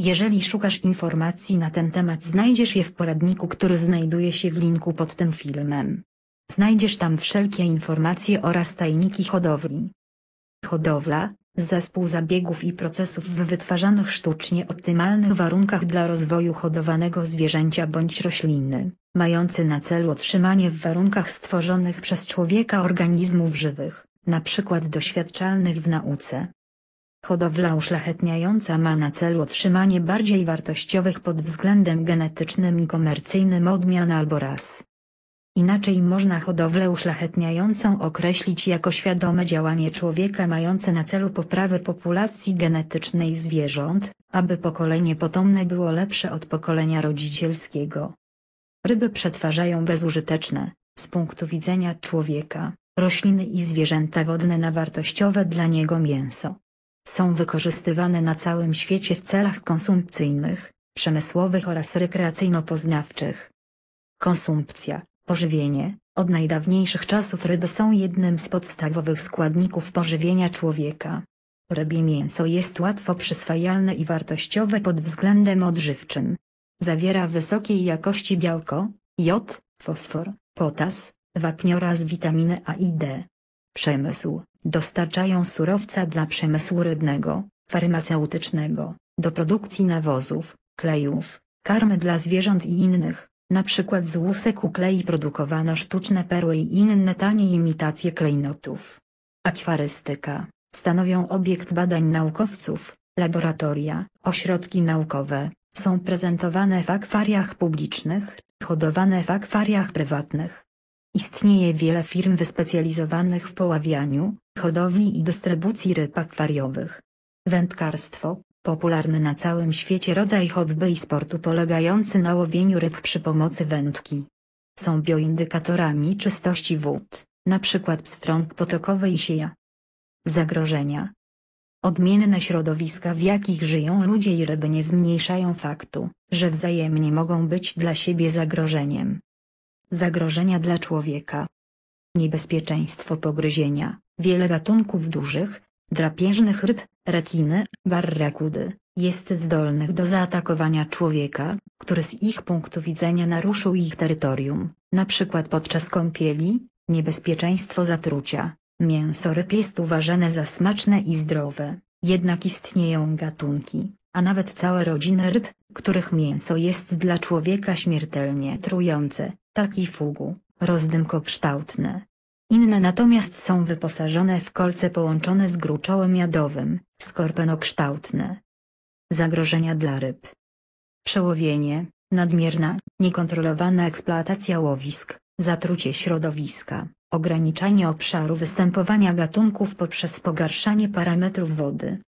Jeżeli szukasz informacji na ten temat znajdziesz je w poradniku który znajduje się w linku pod tym filmem. Znajdziesz tam wszelkie informacje oraz tajniki hodowli. Hodowla, zespół zabiegów i procesów w wytwarzanych sztucznie optymalnych warunkach dla rozwoju hodowanego zwierzęcia bądź rośliny, mający na celu otrzymanie w warunkach stworzonych przez człowieka organizmów żywych, np. doświadczalnych w nauce. Hodowla uszlachetniająca ma na celu otrzymanie bardziej wartościowych pod względem genetycznym i komercyjnym odmian albo ras. Inaczej można hodowlę uszlachetniającą określić jako świadome działanie człowieka mające na celu poprawę populacji genetycznej zwierząt, aby pokolenie potomne było lepsze od pokolenia rodzicielskiego. Ryby przetwarzają bezużyteczne, z punktu widzenia człowieka, rośliny i zwierzęta wodne na wartościowe dla niego mięso. Są wykorzystywane na całym świecie w celach konsumpcyjnych, przemysłowych oraz rekreacyjno-poznawczych. Konsumpcja, pożywienie, od najdawniejszych czasów ryby są jednym z podstawowych składników pożywienia człowieka. Rybie mięso jest łatwo przyswajalne i wartościowe pod względem odżywczym. Zawiera wysokiej jakości białko, jod, fosfor, potas, wapń oraz witaminy A i D. Przemysł, dostarczają surowca dla przemysłu rybnego, farmaceutycznego, do produkcji nawozów, klejów, karmy dla zwierząt i innych, na przykład z łusek uklei produkowano sztuczne perły i inne tanie imitacje klejnotów. Akwarystyka, stanowią obiekt badań naukowców, laboratoria, ośrodki naukowe, są prezentowane w akwariach publicznych, hodowane w akwariach prywatnych. Istnieje wiele firm wyspecjalizowanych w poławianiu, hodowli i dystrybucji ryb akwariowych. Wędkarstwo, popularny na całym świecie rodzaj hobby i sportu polegający na łowieniu ryb przy pomocy wędki. Są bioindykatorami czystości wód, np. pstrąg potokowy i sieja. Zagrożenia Odmienne środowiska w jakich żyją ludzie i ryby nie zmniejszają faktu, że wzajemnie mogą być dla siebie zagrożeniem. Zagrożenia dla człowieka. Niebezpieczeństwo pogryzienia. Wiele gatunków dużych, drapieżnych ryb, rekiny, barrakudy, jest zdolnych do zaatakowania człowieka, który z ich punktu widzenia naruszył ich terytorium, np. podczas kąpieli, niebezpieczeństwo zatrucia. Mięso ryb jest uważane za smaczne i zdrowe, jednak istnieją gatunki, a nawet całe rodziny ryb, których mięso jest dla człowieka śmiertelnie trujące, taki fugu, rozdymkokształtne. Inne natomiast są wyposażone w kolce połączone z gruczołem jadowym, skorpenokształtne. Zagrożenia dla ryb. Przełowienie, nadmierna, niekontrolowana eksploatacja łowisk, zatrucie środowiska, ograniczanie obszaru występowania gatunków poprzez pogarszanie parametrów wody.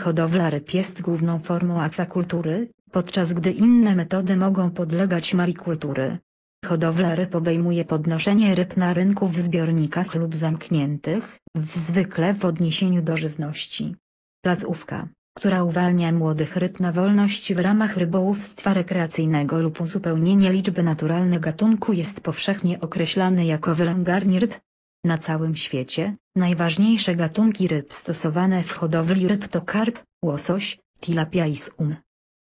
Hodowla ryb jest główną formą akwakultury, podczas gdy inne metody mogą podlegać marikultury. Hodowla ryb obejmuje podnoszenie ryb na rynku w zbiornikach lub zamkniętych, w zwykle w odniesieniu do żywności. Placówka, która uwalnia młodych ryb na wolność w ramach rybołówstwa rekreacyjnego lub uzupełnienie liczby naturalnych gatunku jest powszechnie określany jako wylęgarni ryb. Na całym świecie, najważniejsze gatunki ryb stosowane w hodowli ryb to karp, łosoś, tilapia i sum.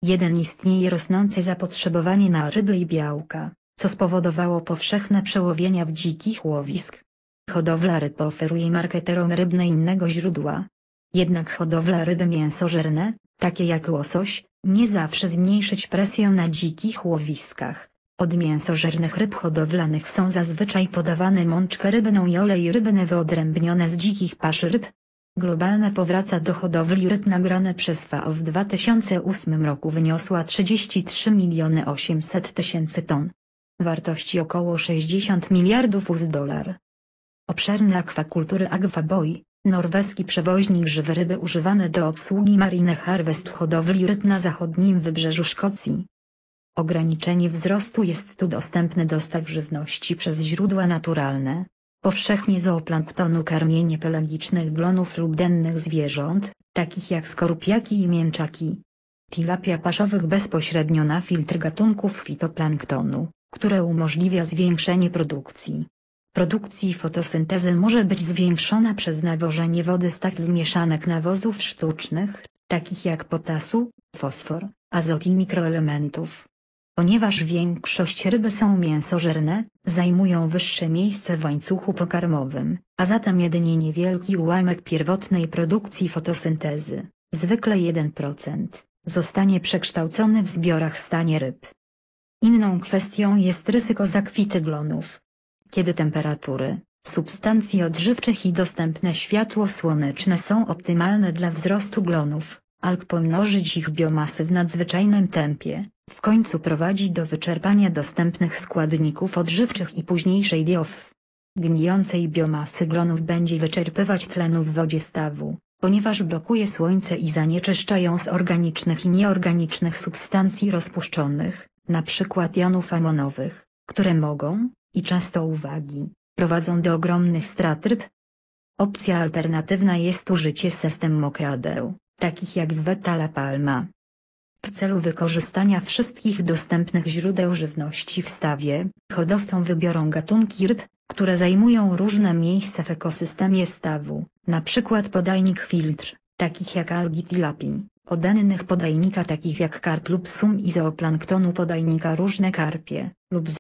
Jeden istnieje rosnące zapotrzebowanie na ryby i białka, co spowodowało powszechne przełowienia w dzikich łowisk. Hodowla ryb oferuje marketerom rybne innego źródła, jednak hodowla ryby mięsożerne, takie jak łosoś, nie zawsze zmniejszyć presję na dzikich łowiskach. Od mięsożernych ryb hodowlanych są zazwyczaj podawane mączkę rybną i olej rybny wyodrębnione z dzikich paszy ryb. Globalne powraca do hodowli ryb nagrane przez FAO w 2008 roku wyniosła 33 miliony 800 tysięcy ton. Wartości około 60 miliardów US dolar. Obszerne akwakultury Agfaboy, Norweski przewoźnik żywe ryby używane do obsługi Marine Harvest hodowli ryb na zachodnim wybrzeżu Szkocji. Ograniczenie wzrostu jest tu dostępne dostaw żywności przez źródła naturalne, powszechnie zooplanktonu karmienie pelagicznych glonów lub dennych zwierząt, takich jak skorupiaki i mięczaki. Tilapia paszowych bezpośrednio na filtr gatunków fitoplanktonu, które umożliwia zwiększenie produkcji. Produkcji fotosyntezy może być zwiększona przez nawożenie wody z tak zmieszanek nawozów sztucznych, takich jak potasu, fosfor, azot i mikroelementów. Ponieważ większość ryby są mięsożerne, zajmują wyższe miejsce w łańcuchu pokarmowym, a zatem jedynie niewielki ułamek pierwotnej produkcji fotosyntezy, zwykle 1%, zostanie przekształcony w zbiorach stanie ryb. Inną kwestią jest ryzyko zakwity glonów. Kiedy temperatury, substancji odżywczych i dostępne światło słoneczne są optymalne dla wzrostu glonów, alg pomnożyć ich biomasy w nadzwyczajnym tempie, w końcu prowadzi do wyczerpania dostępnych składników odżywczych i późniejszej diof. Gnijącej biomasy glonów będzie wyczerpywać tlenu w wodzie stawu, ponieważ blokuje słońce i zanieczyszczają z organicznych i nieorganicznych substancji rozpuszczonych, np. jonów amonowych, które mogą, i często uwagi, prowadzą do ogromnych strat ryb. Opcja alternatywna jest użycie system mokradeł, takich jak Veta La Palma. W celu wykorzystania wszystkich dostępnych źródeł żywności w stawie, hodowcą wybiorą gatunki ryb, które zajmują różne miejsca w ekosystemie stawu, np. podajnik filtr, takich jak algi tilapii, o dannych podajnika takich jak karp lub sum i zooplanktonu podajnika różne karpie, lub